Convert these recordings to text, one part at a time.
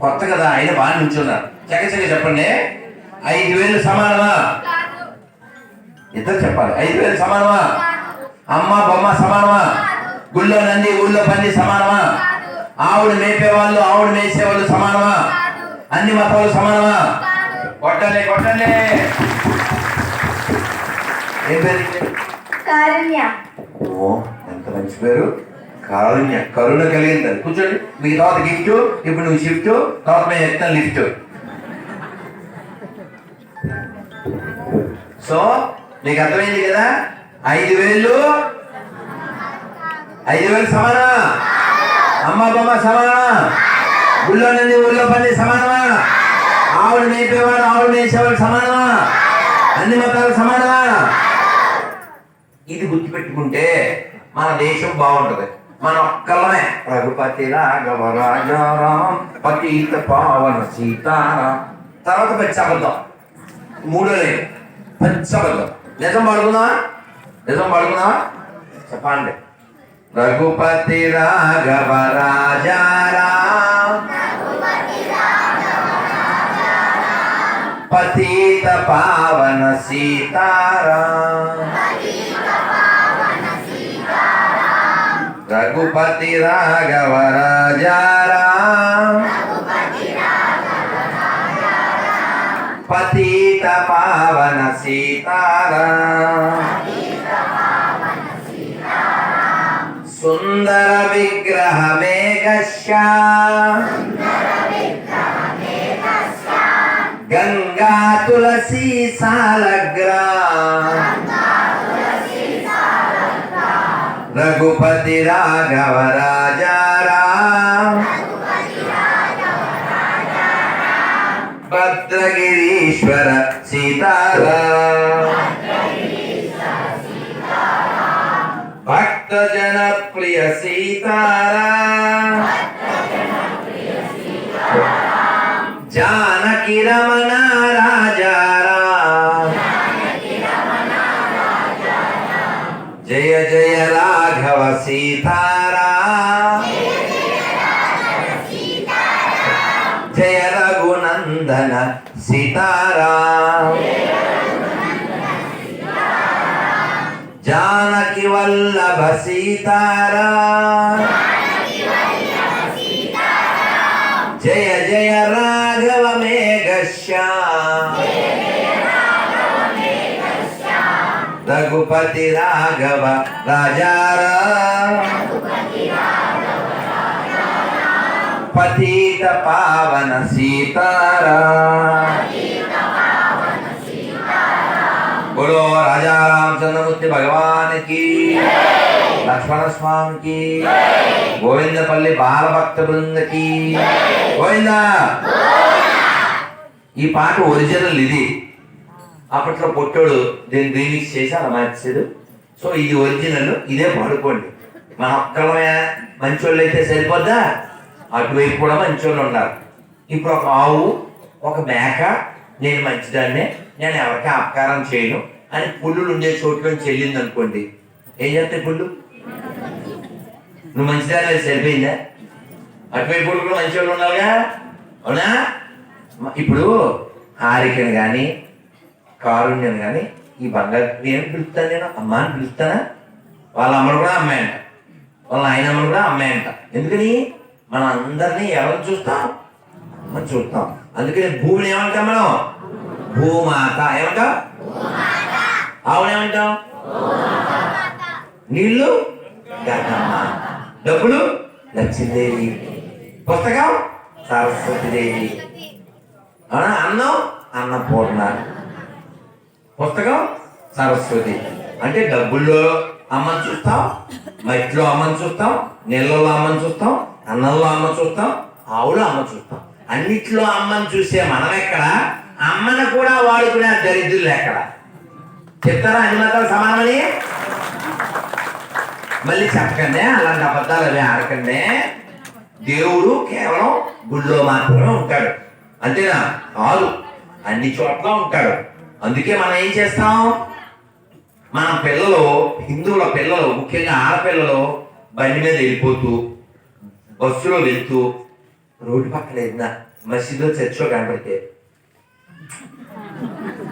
కొత్త కదా ఆయన బాగా నిల్చున్నారు చకచక చెప్పండి. ఐదు వేలు సమానమా? ఇద్దరు చెప్పాలి. ఐదు వేలు సమానమా? అమ్మ బొమ్మ సమానమా? గుళ్ళో నంది ఊళ్ళో పంది సమానమా? ఆవుడు మేపేవాళ్ళు ఆవుడు మేసేవాళ్ళు సమానమా? అన్ని మతాలు సమానమా? కొట్టలే కొట్టలే ఏం పేరు నీ పేరు? కారుణ్య. ఓ ఎంత మంచి పేరు. కారుణ్య కరుణ కలిగింది అది కూర్చోండి. మీ తర్వాత గిఫ్ట్ ఇప్పుడు నువ్వు షిఫ్ట్ తర్వాత మేము ఎత్తాను లిఫ్ట్. సో నీకు అర్థమైంది కదా? ఐదు వేలు. ఐదు వేలు సమానా అమ్మ బొమ్మ సమానా ఊళ్ళో నుండి ఊళ్ళో పని సమానమా? ఆవులు నేర్పేవాడు ఆవులు నేర్చేవాడు సమానమా? అన్ని మతాలు సమానమా? ఇది గుర్తుపెట్టుకుంటే మన దేశం బాగుంటది. మన ఒక్కలమే రఘుపతి రాఘవ రాజారాం పతీత పావన సీతారాం. తర్వాత పచ్చబద్ధం. మూడో లేదు పచ్చబద్ధం. నిజం పడుకుందా? నిజం పడుకుందా? చెప్పండి. రఘుపతి రాఘవ రాజారాం పతీత పావన సీతారాం. రఘుపతి రాఘవ రాజారాం పతిత పావన సీతారాం. సుందర విగ్రహ మేఘశ్యా గంగా తులసి సాలగ్రా. రఘుపతి రాఘవ రాజారాం భద్రగిరీశ్వర సీతారాం భక్త జనప్రియ సీతారాం జానకి రమణ రాజారాం జయ రాఘవ సీతారా. జయ రఘునందన సీతారా. జానకి వల్లభ సీతారా. జయ జయ రాఘవ మేఘశ్యాం రఘుపతి రాఘవ రాజారాం. పతిత పావన సీతారా. బోలో రాజా రామచంద్రమూర్తి భగవానికి లక్ష్మణ స్వామికి గోవిందపల్లి బాలభక్త బృందకి గోవిందా! ఈ పాట ఒరిజినల్ ఇది. అప్పట్లో పొట్టోడు దీన్ని రీమిక్స్ చేసి అలా మార్చాడు సో ఇది ఒరిజినల్ ఇదే పాడుకోండి. మన ఒక్కలమే మంచోళ్ళు అయితే సరిపోద్దా? అటువైపు కూడా మంచోళ్ళు ఉన్నారు. ఇప్పుడు ఒక ఆవు ఒక మేక నేను మంచిదాన్నే నేను ఎవరికి అపకారం చేయను అని పుల్లులు ఉండే చోట్లోంచి వెళ్ళింది అనుకోండి ఏం చేస్తాయి పుల్లు? నువ్వు మంచిదాన్ని సరిపోయిందా? అటువైపు కూడా మంచి వాళ్ళు ఉన్నారుగా అవునా? ఇప్పుడు హారికను కానీ కారుణ్యం కానీ ఈ బంగారు నేను పిలుస్తాను నేను? అమ్మ అని పిలుస్తానా? వాళ్ళ అమ్మను కూడా అమ్మాయి అంట వాళ్ళ ఆయన అమ్మను కూడా అమ్మాయి అంట ఎందుకని? మనం అందరినీ ఎవరు చూస్తాం మనం చూస్తాం. అందుకని భూమిని ఏమంటాం మనం? భూమాత. ఏమంటాం? ఆవునేమంటాం నీళ్ళు? గంగమ్మ డబ్బులు? లక్ష్మీదేవి. పుస్తకం? సరస్వతిదేవి అవునా? అన్నం? అన్నపూర్ణ. పుస్తకం సరస్వతి. అంటే డబ్బుల్లో అమ్మని చూస్తాం మట్టిలో అమ్మని చూస్తాం నీళ్ళలో అమ్మని చూస్తాం అన్నంలో అమ్మ చూస్తాం ఆవులో అమ్మ చూస్తాం. అన్నిట్లో అమ్మని చూసే మనం ఎక్కడ? అమ్మను కూడా వాడుకునే దరిద్రులు ఎక్కడ? చెప్తారా అన్ని మతాలు సమానమని? మళ్ళీ చెప్పకండి అలాంటి అబద్ధాలు అవి ఆడకండి. దేవుడు కేవలం గుళ్ళో మాత్రమే ఉంటాడు. అంతేనా? కాదు అన్ని చోట్ల ఉంటాడు. అందుకే మనం ఏం చేస్తాం? మన పిల్లలు హిందువుల పిల్లలు ముఖ్యంగా ఆడపిల్లలు బండి మీద వెళ్ళిపోతూ బస్సులో వెళ్తూ రోడ్డు పక్కన ఏదైనా మసీదు చర్చో కనపడితే.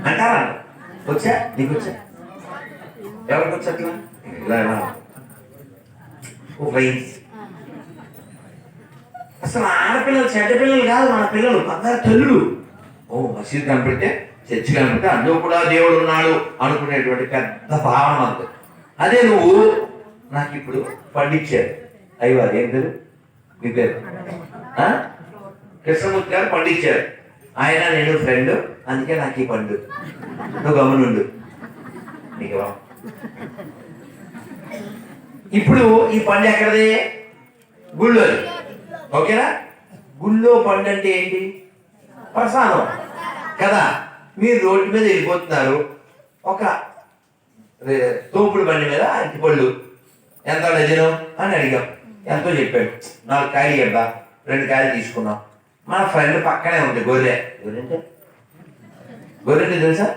అంటారా? వచ్చా? నీకు వచ్చా? ఎవరికి వచ్చట్లా ఇలా ఓ అసలు ఆడపిల్లలు చెడ్డ పిల్లలు కాదు మన పిల్లలు అందరు తల్లులు. ఓ మసీదు కనపడితే చర్చి కనపడితే అందులో కూడా దేవుడు ఉన్నాడు అనుకునేటువంటి పెద్ద భావన అంత అదే నువ్వు నాకు ఇప్పుడు పండించారు అయ్యో అదేం పేరు? మీ పేరు? కృష్ణమూర్తి గారు పండించారు ఆయన నేను ఫ్రెండ్ అందుకే నాకు ఈ పండు. నువ్వు గమనుండు. నీకు ఇప్పుడు ఈ పండు ఎక్కడది? గుళ్ళో ఓకేనా? గుళ్ళో పండు అంటే ఏంటి? ప్రసాదం. కదా? మీరు రోడ్డు మీద వెళ్ళిపోతున్నారు. ఒక తోపుడు బండి మీద అరటిపళ్ళు ఎంత డజను అని అడిగాం. ఎంతో చెప్పాడు. నాలుగు కాయలు ఇవ్వడా రెండు కాయలు తీసుకున్నాం. మన ఫ్రెండ్ పక్కనే ఉంది గొర్రె. గొర్రెంటే? అంటే తెలుసా?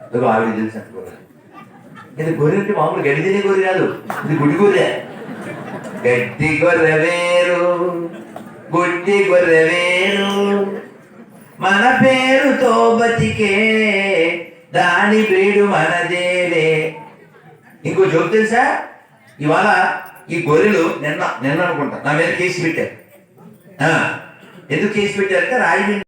ఇదిగో ఆవిడ తెలుసా? గొర్రె. ఇది గొర్రె అంటే మామూలు గడ్డి తినే గొర్రె కాదు. ఇది గుడి గొర్రె. గడ్డి గొర్రె వేరు గుడ్డి గొర్రె వేరు. మన పేరుతో బతికే దాని వీడు మనదేలే. ఇంకో జోక్ తెలుసా? ఇవాళ ఈ గొర్రెలు నిన్న నిన్న అనుకుంటా. నా మీద కేసు పెట్టారు. ఆ, ఎందుకు కేసు పెట్టారంటే రాయి